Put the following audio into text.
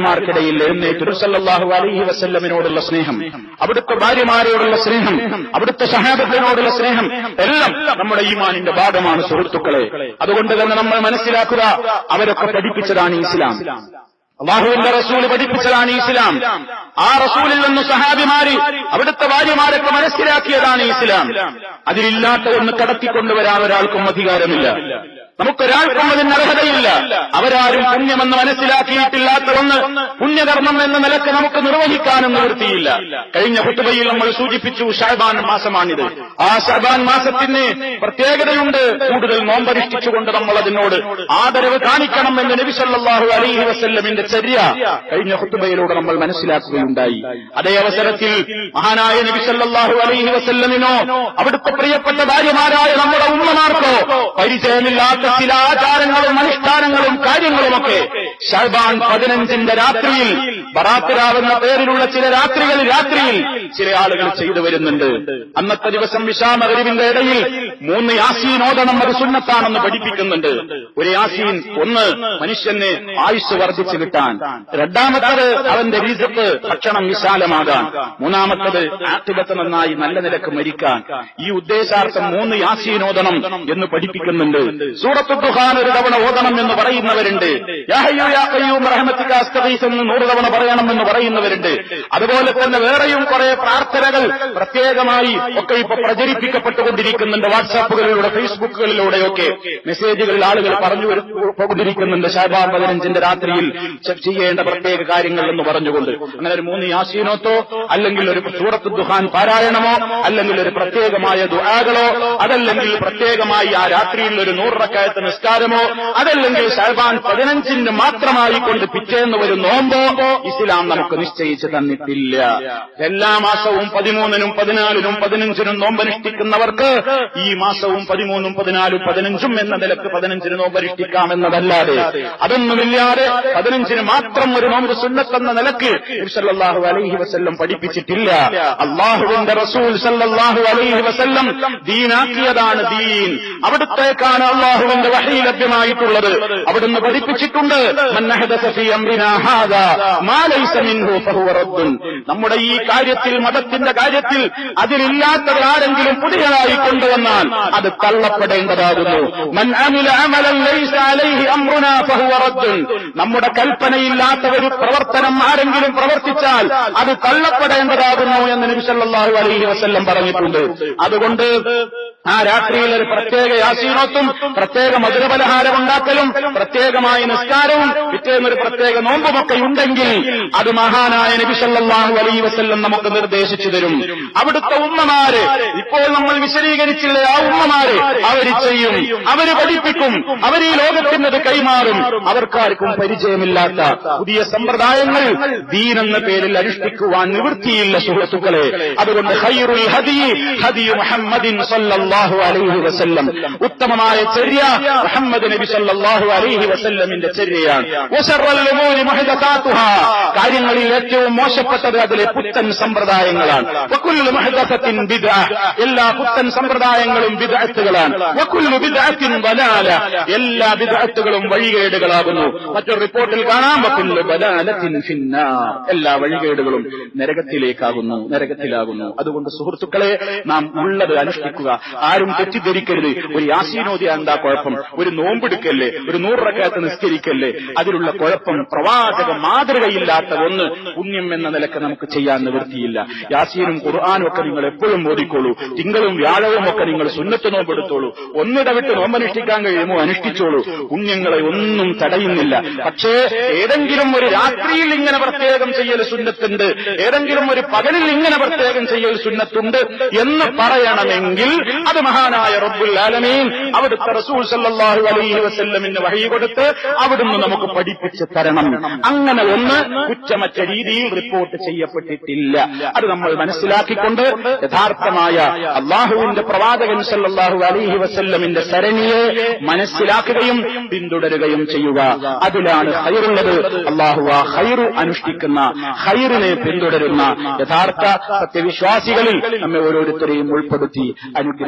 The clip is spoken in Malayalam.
മാർക്കിടയിൽ എഴുന്നേറ്റ് സല്ലല്ലാഹു അലൈഹി വസല്ലമിനോടുള്ള സ്നേഹം അവിടുത്തെ ഭാര്യമാരോടുള്ള സ്നേഹം അവിടുത്തെ സഹാബത്തിനോടുള്ള സ്നേഹം എല്ലാം നമ്മുടെ ഈമാനിന്റെ ഭാഗമാണ് സുഹൃത്തുക്കളെ. അതുകൊണ്ട് തന്നെ നമ്മൾ മനസ്സിലാക്കുക അവരൊക്കെ പഠിപ്പിച്ചതാണ് ഇസ്ലാം. അള്ളാഹുവിന്റെ റസൂൽ പഠിപ്പിച്ചതാണ് ഇസ്ലാം. ആ റസൂലിൽ നിന്ന് സഹാബിമാര് അവിടുത്തെ ഭാര്യമാരൊക്കെ മനസ്സിലാക്കിയതാണ് ഇസ്ലാം. അതിലില്ലാത്ത ഒന്ന് കടത്തിക്കൊണ്ടുവരാൻ ഒരാൾക്കും അധികാരമില്ല. നമുക്കൊരാൾക്കും അതിന് അർഹതയില്ല. അവരാരും പുണ്യമെന്ന് മനസ്സിലാക്കിയിട്ടില്ലാത്ത ഒന്ന് പുണ്യകർമ്മം എന്ന നിലയ്ക്ക് നമുക്ക് നിർവഹിക്കാനും നിവൃത്തിയില്ല കഴിഞ്ഞ കുത്തുബയിൽ നമ്മൾ സൂചിപ്പിച്ചു ഷാബാൻ മാസമാണിത്. ആ ഷാബാൻ മാസത്തിന് പ്രത്യേകതയുണ്ട്. കൂടുതൽ നോമ്പരിഷ്ഠിച്ചുകൊണ്ട് നമ്മൾ അതിനോട് ആദരവ് കാണിക്കണം എന്ന് നബിസല്ലാഹു അലൈഹി വസ്ല്ലമിന്റെ ചര്യ കഴിഞ്ഞ കുത്തുബയിലൂടെ നമ്മൾ മനസ്സിലാക്കുകയുണ്ടായി. അതേ അവസരത്തിൽ മഹാനായ നബിസല്ലാഹു അലൈഹി വസ്ല്ലമിനോ അവിടുത്തെ പ്രിയപ്പെട്ട ഭാര്യമാരായ നമ്മുടെ ഉമ്മമാർക്കോ പരിചയമില്ലാത്ത ചില ആചാരങ്ങളും അനുഷ്ഠാനങ്ങളും കാര്യങ്ങളുമൊക്കെ ഷർബാൻ പതിനഞ്ചിന്റെ രാത്രിയിൽ ബറാത്തിരാവുന്ന പേരിലുള്ള ചില രാത്രികൾ രാത്രിയിൽ ചില ആളുകൾ ചെയ്തു വരുന്നുണ്ട്. അന്നത്തെ ദിവസം വിഷാമകരിവിന്റെ ഇടയിൽ മൂന്ന് യാസീൻ ഓതണം അത് സുന്നത്താണെന്ന് പഠിപ്പിക്കുന്നുണ്ട്. ഒരു യാസീൻ ഒന്ന് മനുഷ്യന് ആയുസ് വർദ്ധിച്ചു കിട്ടാൻ. രണ്ടാമത്തത് അവന്റെ രീസത്ത് ഭക്ഷണം വിശാലമാകാൻ. മൂന്നാമത്തത് ആക്ടിവത്ത് നന്നായി നല്ല നിലയ്ക്ക് മരിക്കാൻ. ഈ ഉദ്ദേശാർത്ഥം മൂന്ന് യാസീൻ ഓതണം എന്ന് പഠിപ്പിക്കുന്നുണ്ട്. സൂറത്ത് ദുഹാൻ ഒരു തവണ ഓതണം എന്ന് പറയുന്നവരുണ്ട്. എന്ന് നൂറ് തവണ പറയണമെന്ന് പറയുന്നവരുണ്ട്. അതുപോലെ തന്നെ വേറെയും കുറെ പ്രാർത്ഥനകൾ പ്രത്യേകമായി ഒക്കെ ഇപ്പൊ പ്രചരിപ്പിക്കപ്പെട്ടുകൊണ്ടിരിക്കുന്നുണ്ട്. വാട്സാപ്പുകളിലൂടെ ഫേസ്ബുക്കുകളിലൂടെയൊക്കെ. മെസ്സേജുകളിൽ ആളുകൾ പറഞ്ഞു കൊണ്ടിരിക്കുന്നുണ്ട് ശാബാ പതിനഞ്ചിന്റെ രാത്രിയിൽ ചെയ്യേണ്ട പ്രത്യേക കാര്യങ്ങൾ എന്ന് പറഞ്ഞുകൊണ്ട്. അങ്ങനെ ഒരു മൂന്ന് യാസീനോത്തോ അല്ലെങ്കിൽ ഒരു സൂറത്ത് ദുഹാൻ പാരായണമോ അല്ലെങ്കിൽ ഒരു പ്രത്യേകമായ ദുആകളോ അതല്ലെങ്കിൽ പ്രത്യേകമായി ആ രാത്രിയിൽ ഒരു നൂറക്കായത്ത് നിസ്കാരമോ അതല്ലെങ്കിൽ ഷാബാൻ പതിനഞ്ചിന് മാത്രമായി കൊണ്ട് പിറ്റേന്ന് ഒരു നോമ്പോ ഇസ്ലാം നമുക്ക് നിശ്ചയിച്ചു തന്നിട്ടില്ല. എല്ലാ മാസവും പതിമൂന്നിനും പതിനാലിനും പതിനഞ്ചിനും നോമ്പനുഷ്ഠിക്കുന്നവർക്ക് ഈ മാസവും പതിമൂന്നും പതിനാലും പതിനഞ്ചും എന്ന നിലയ്ക്ക് പതിനഞ്ചിന് നോമ്പനുഷ്ഠിക്കാം എന്നതല്ലാതെ അതൊന്നുമില്ലാതെ പതിനഞ്ചിന് മാത്രം ഒരു നോമ്പ് സുന്നത്തെന്ന നിലയ്ക്ക് സല്ലല്ലാഹു അലൈഹി വസല്ലം പഠിപ്പിച്ചിട്ടില്ല. അള്ളാഹുവിന്റെ റസൂൽ സല്ലാഹു അലൈഹി വസല്ലം ദീനാക്കിയതാണ് ദീൻ. അവിടുത്തേക്കാണ് അള്ളാഹുവിന്റെ വഹി ലഭ്യമായിട്ടുള്ളത്. അവിടുന്ന് പഠിപ്പിച്ചിട്ടുണ്ട്. ഫഹുവ റദ്ദുൻ. നമ്മുടെ ഈ കാര്യത്തിൽ മതത്തിന്റെ കാര്യത്തിൽ അതിലില്ലാത്തത് ആരെങ്കിലും പുതിയതായി കൊണ്ടുവന്നാൽ അത് തള്ളപ്പെടേണ്ടതാകുന്നു. നമ്മുടെ കൽപ്പനയില്ലാത്ത ഒരു പ്രവർത്തനം ആരെങ്കിലും പ്രവർത്തിച്ചാൽ അത് തള്ളപ്പെടേണ്ടതാകുന്നു എന്ന് നബിസല്ലാഹു അലൈഹി വസ്ല്ലം പറഞ്ഞിട്ടുണ്ട്. അതുകൊണ്ട് ആ രാത്രിയിൽ ഒരു പ്രത്യേക യാസീനോത്തും പ്രത്യേക മധുരപലഹാരം ഉണ്ടാക്കലും പ്രത്യേകമായ നിസ്കാരവും പിറ്റേന്നൊരു പ്രത്യേക നോമ്പുമൊക്കെ ഉണ്ടെങ്കിൽ അത് മഹാനായ നബി സല്ലല്ലാഹു അലൈഹി വസല്ലം നമുക്ക് നിർദ്ദേശിച്ചു തരും. അവിടുത്തെ ഉമ്മമാര് ഇപ്പോൾ നമ്മൾ വിശദീകരിച്ചില്ല ആ ഉമ്മമാര് അവർ ചെയ്യും അവർ പഠിപ്പിക്കും അവർ ഈ ലോകത്തിനത് കൈമാറും. അവർക്കാർക്കും പരിചയമില്ലാത്ത പുതിയ സമ്പ്രദായങ്ങൾ ദീനെന്ന പേരിൽ അനുഷ്ഠിക്കുവാൻ നിവൃത്തിയില്ല സുഹൃത്തുക്കളെ. അതുകൊണ്ട് ഹൈറുൽ ഹദി ഹദി മുഹമ്മദിൻ അലൈഹി വസല്ലം. ഉത്തമമായ ചര്യ മുഹമ്മദ് നബി സല്ലല്ലാഹു അലൈഹി വസല്ലമിന്റെ ചര്യയാണ്. കാര്യങ്ങളിൽ ഏറ്റവും മോശപ്പെട്ടത് അതിലെ പുത്തൻ സമ്പ്രദായങ്ങളാണ്. എല്ലാ പുത്തൻ സമ്പ്രദായങ്ങളും വിദഗ്ധകളാണ് എല്ലാ വിദഗ്ധകളും വഴികേടുകളാകുന്നു. മറ്റൊരു റിപ്പോർട്ടിൽ കാണാം. എല്ലാ വഴികേടുകളും നരകത്തിലേക്കാകുന്നു നരകത്തിലാകുന്നു. അതുകൊണ്ട് സുഹൃത്തുക്കളെ നാം ഉള്ളത് അനുഷ്ഠിക്കുക. ആരും തെറ്റിദ്ധരിക്കരുത്. ഒരു യാസീനോദി എന്താ കുഴപ്പം? ഒരു നോമ്പെടുക്കല്ലേ? ഒരു നൂറക്കാലത്ത് നിസ്കരിക്കല്ലേ? അതിലുള്ള കുഴപ്പം പ്രവാചക മാതൃകയില്ലാത്ത ഒന്ന് പുണ്യം എന്ന നിലയ്ക്ക് നമുക്ക് ചെയ്യാൻ നിവൃത്തിയില്ല. യാസീനും ഖുർആാനും ഒക്കെ നിങ്ങൾ എപ്പോഴും ബോധിക്കോളൂ. തിങ്കളും വ്യാഴവും ഒക്കെ നിങ്ങൾ സുന്നത്ത് നോമ്പെടുത്തോളൂ. ഒന്നിടവിട്ട് നോമ്പനുഷ്ഠിക്കാൻ കഴിയുമോ? അനുഷ്ഠിച്ചോളൂ. പുണ്യങ്ങളെ ഒന്നും തടയുന്നില്ല. പക്ഷേ ഏതെങ്കിലും ഒരു രാത്രിയിൽ ഇങ്ങനെ പ്രത്യേകം ചെയ്യൽ സുന്നത്തുണ്ട്. ഏതെങ്കിലും ഒരു പകലിൽ ഇങ്ങനെ പ്രത്യേകം ചെയ്യൽ സുന്നത്തുണ്ട് എന്ന് പറയണമെങ്കിൽ അത് മഹാനായ റബ്ബുൽ ആലമീൻ അവിടുത്തെ റസൂൽ സല്ലാഹു അലൈഹി വസ്ല്ലമിന് വഴി കൊടുത്ത് അവിടുന്ന് നമുക്ക് പഠിപ്പിച്ച് തരണം. അങ്ങനെ ഒന്ന് കുറ്റമറ്റ രീതിയിൽ റിപ്പോർട്ട് ചെയ്യപ്പെട്ടിട്ടില്ല. അത് നമ്മൾ മനസ്സിലാക്കിക്കൊണ്ട് യഥാർത്ഥമായ അള്ളാഹുവിന്റെ പ്രവാചകൻ സല്ലാഹു അലൈഹി വസ്ല്ലമിന്റെ സരണിയെ മനസ്സിലാക്കുകയും പിന്തുടരുകയും ചെയ്യുക. അതിലാണ് ഹൈറുള്ളത് അള്ളാഹു ആ ഹൈറു അനുഷ്ഠിക്കുന്ന ഹൈറിനെ പിന്തുടരുന്ന യഥാർത്ഥ സത്യവിശ്വാസികളിൽ നമ്മെ ഓരോരുത്തരെയും ഉൾപ്പെടുത്തി